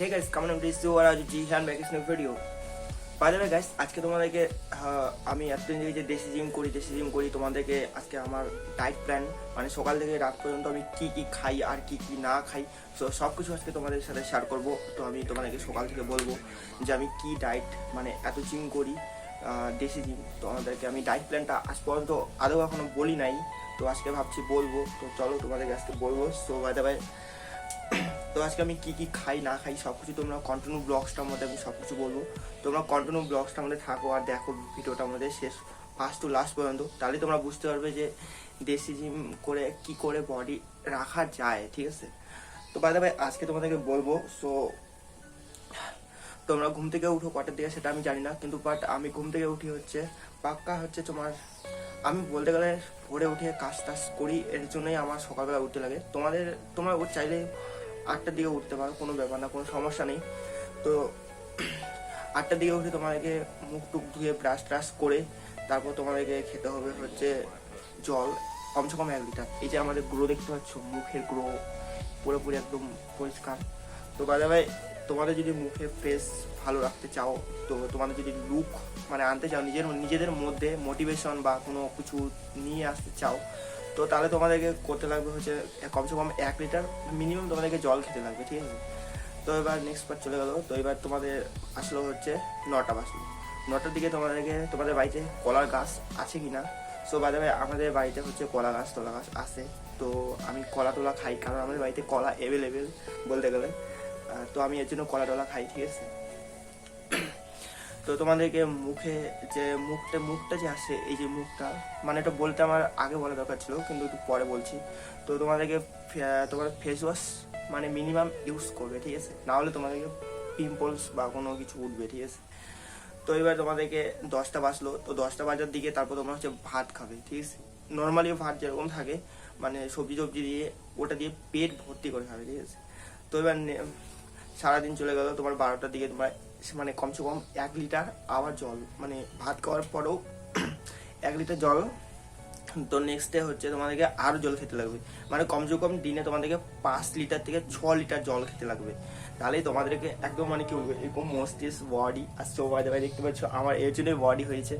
হে guys কেমন please you are G hand back is video by the guys আজকে তোমাদেরকে আমি এতদিন থেকে যে দেশি জিম করি, দেশি জিম করি, তোমাদেরকে আজকে আমার ডায়েট প্ল্যান মানে সকাল থেকে রাত পর্যন্ত আমি কি কি খাই আর কি কি না খাই, তো সব কিছু আজকে তোমাদের সাথে শেয়ার করব। তো আমি তোমাদেরকে সকাল থেকে বলব যে আমি কি ডায়েট মানে এত জিম করি দেশি জিম তো আমাদেরকে, আমি ডায়েট প্ল্যানটা আজ পর্যন্ত আদৌ এখনও বলি নাই, তো আজকে ভাবছি বলব। তো চলো তোমাদেরকে আজকে বলব। সো বাই দ্য তো আজকে আমি কি কি খাই, না খাই সব কিছু তোমরা কন্টিনিউ ব্লগসটার মধ্যে আমি সব কিছু বলব। তোমরা কন্টিনিউ ব্লগসটার মধ্যে থাকো আর দেখো ভিডিওটার মধ্যে শেষ ফার্স্ট টু লাস্ট পর্যন্ত। তাহলে তোমরা বুঝতে পারবে যে দেশি জিম করে কি করে বডি রাখা যায়, ঠিক আছে? তো বাই ভাই আজকে তোমাদেরকে বলব সো তোমরা ঘুম থেকে উঠো কটার দিকে সেটা আমি জানি না, কিন্তু বাট আমি ঘুম থেকে উঠি হচ্ছে, পাক্কা হচ্ছে তোমার, আমি বলতে গেলে ভোরে উঠে কাজ টাজ করি, এর জন্যই আমার সকালবেলা উঠতে লাগে। তোমাদের, তোমরা চাইলে আটটার দিকে উঠতে পারো, কোনো ব্যাপার না, কোনো সমস্যা নেই। তো আটটার দিকে উঠে তোমাদেরকে মুখ টুক ধুয়ে ব্রাশ ট্রাশ করে তারপর তোমাদেরকে খেতে হবে হচ্ছে জল, কমসে কম এক লিটার। এই যে আমাদের গ্রো দেখতে পাচ্ছ, মুখের গ্রো পুরোপুরি একদম পরিষ্কার। তো বাজা ভাই তোমাদের যদি মুখে ফেস ভালো রাখতে চাও, তো তোমাদের যদি লুক মানে আনতে চাও, নিজের, নিজেদের মধ্যে মোটিভেশন বা কোনো কিছু নিয়ে আসতে চাও তো তাহলে তোমাদেরকে করতে লাগবে হচ্ছে, কমসে কম এক লিটার মিনিমাম তোমাদেরকে জল খেতে লাগবে, ঠিক আছে? তো এবার নেক্সট পার্ট চলে গেলো। তো এবার তোমাদের আসলো হচ্ছে নটা বাজলো। নটার দিকে তোমাদেরকে, তোমাদের বাড়িতে কলার গাছ আছে কি না সো বাদে আমাদের বাড়িতে হচ্ছে কলা গাছ, তোলা গাছ আছে। তো আমি কলা তোলা খাই, কারণ আমাদের বাড়িতে কলা অ্যাভেলেবেল বলতে গেলে। তো আমি এর জন্য কলা টলা খাই, ঠিক আছে? তো তোমাদেরকে মুখে যে মুখটা মুখটা যে আসে, এই যে মুখটা মানে এটা বলতে আমার আগে বলা দরকার ছিল, কিন্তু একটু পরে বলছি। তো তোমাদেরকে তোমার ফেস ওয়াশ মানে মিনিমাম ইউজ করবে, ঠিক আছে? না হলে তোমাদেরকে পিম্পলস বা কোনো কিছু উঠবে, ঠিক আছে? তো এবার তোমাদেরকে দশটা বাজলো, তো দশটা বাজার দিকে তারপর তোমরা হচ্ছে ভাত খাবে, ঠিক আছে? নর্মালি ভাত যেরকম থাকে মানে সবজি টবজি দিয়ে, ওটা দিয়ে পেট ভর্তি করে খাবে, ঠিক আছে? তো এবার সারাদিন চলে গেল, তোমার বারোটার দিকে তোমার মানে কমসে কম এক লিটার আবার জল মানে ভাত খাওয়ার পরেও এক লিটার জল তো নেক্সট ডে হচ্ছে তোমাদেরকে আরও জল খেতে লাগবে। মানে কমসে কম দিনে তোমাদেরকে পাঁচ লিটার থেকে ছ লিটার জল খেতে লাগবে। তাহলেই তোমাদেরকে একদম মানে কি বলব, এরকম মস্তিস বডি আর সবাই দেবাই দেখতে পাচ্ছ আমার এর জন্যই বডি হয়েছে।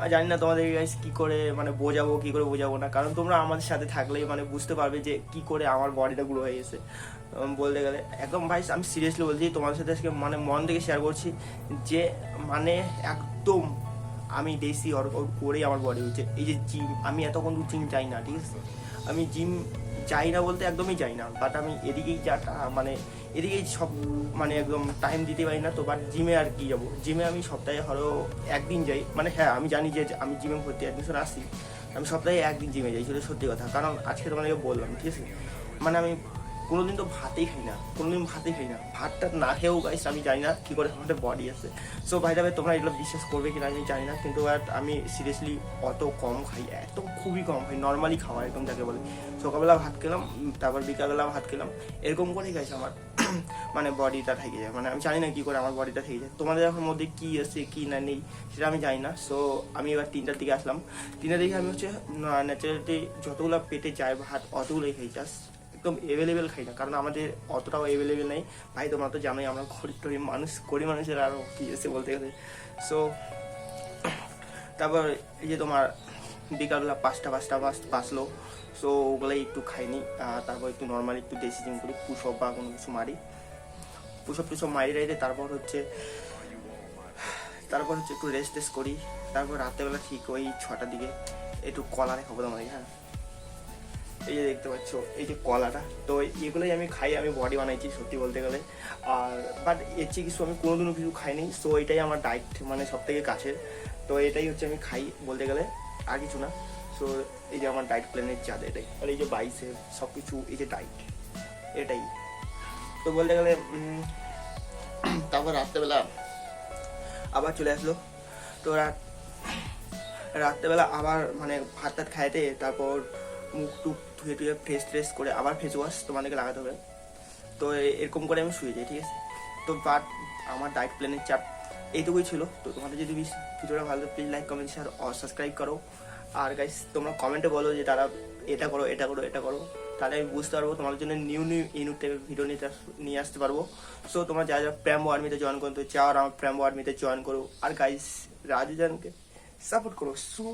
আর জানি না তোমাদের গাইস কি করে মানে বোঝাবো, কি করে বোঝাবো না, কারণ তোমরা আমাদের সাথে থাকলেই মানে বুঝতে পারবে যে কি করে আমার বডিটা গ্রো হয়ে গেছে বলতে গেলে একদম ভাই, আমি সিরিয়াসলি বলছি, তোমাদের সাথে আজকে মানে মন থেকে শেয়ার করছি যে মানে একদম আমি দেশি ওর করেই আমার বডি হচ্ছে এই যে জিম আমি এতক্ষণ দূর জিম যাই না, ঠিক আছে? আমি জিম যাই না বলতে একদমই যাই না বাট আমি এদিকেই যা মানে এদিকেই সব মানে একদম টাইম দিতে পারি না তো বাট জিমে আর কি যাব? জিমে আমি সপ্তাহে হয়তো একদিন যাই। মানে হ্যাঁ আমি জানি যে আমি জিমে ভর্তি অ্যাডমিশন আসি আমি সপ্তাহে একদিন জিমে যাই, সেটা সত্যি কথা। কারণ আজকে তোমাদেরকে বললাম, ঠিক আছে? মানে আমি কোনোদিন তো ভাতেই খাই না, কোনোদিন ভাতেই খাই না। ভাতটা না খেয়েও গাইস আমি জানি না কী করে আমাদের বডি আছে। সো ভাই ভাই তোমরা এগুলো বিশ্বাস করবে কিনা আমি জানি না, কিন্তু বাট আমি সিরিয়াসলি অত কম খাই, এত খুবই কম খাই নর্মালি খাওয়া একদম যাকে বলে। সকালবেলা ভাত খেলাম তারপর বিকালবেলা ভাত খেলাম, এরকম করেই গাইস আমার মানে বডিটা থেকে যায়। মানে আমি জানি না কী করে আমার বডিটা থেকে যায়। তোমাদের এখন মধ্যে কী আছে, কী না নেই, সেটা আমি জানি না। সো আমি এবার তিনটার দিকে আসলাম। তিনটার দিকে আমি হচ্ছে ন্যাচারালি যতগুলো পেটে যায় ভাত, অতগুলোই খাই। জাস্ট একদম অ্যাভেলেবেল খাই না। কারণ আমাদের অতটাও অ্যাভেলেবেল নেই। ভাই, তোমরা তো জানোই আমরা গরিব টরিব মানুষ, গরিব মানুষের আরও কি আছে বলতে গেলে। সো তারপর এই যে তোমার বিকালবেলা পাঁচটা পাঁচটা বাস বাসলো সো ওগুলোই একটু খাইনি। তারপর একটু নর্মালি একটু দেশি জিম করি পুষপ বা কোনো কিছু মারি। পুষপ টুসপ মারি রাইতে তারপর হচ্ছে তারপর হচ্ছে একটু রেস্ট টেস্ট করি। তারপর রাত্রেবেলা ঠিক ওই ছটার দিকে একটু কলারে খাব তোমাদের হ্যাঁ। এই যে দেখতে পাচ্ছ, এই যে কলাটা, তো এগুলোই আমি খাই, আমি বডি বানাইছি সত্যি বলতে গেলে। আর বাট এর চেয়ে কিছু আমি কোনোদিনও কিছু খাইনি সো এটাই আমার ডায়েট মানে সব থেকে কাছের। তো এটাই হচ্ছে আমি খাই বলতে গেলে, আর কিছু না। সো এই যে আমার ডায়েট প্ল্যানের চাঁদ এটাই। আর এই যে বাইসে সব কিছু এই যে ডায়েট এটাই। তো বলতে গেলে তারপর রাত্রেবেলা আবার চলে আসলো। তো রাত, রাত্রেবেলা আবার মানে ভাত টাত খাইতে, তারপর মুখ টুক ধুয়ে টুয়ে ফ্রেশ ট্রেশ করে আবার ফেস ওয়াশ তোমাদেরকে লাগাতে হবে। তো এরকম করে আমি শুয়ে যাই, ঠিক আছে? তো বাট আমার ডায়েট প্ল্যানের চাপ এইটুকুই ছিল। তো তোমাদের যদি ভিডিওটা ভালো প্লিজ লাইক কমেন্ট শেয়ার আর সাবস্ক্রাইব করো। আর গাইস তোমরা কমেন্টে বলো যে তারা এটা করো এটা করো এটা করো। তাহলে আমি বুঝতে পারব তোমাদের জন্য নিউ নিউ ইউনিট টাইপের ভিডিও নিতে নিয়ে আসতে পারব। সো তোমরা যারা যারা প্রেমো আর্মিতে জয়েন করতে চাও, আর আমার প্রেমো আর্মিতে জয়েন করো। আর গাইস রাজুজানকে সাপোর্ট করো। সো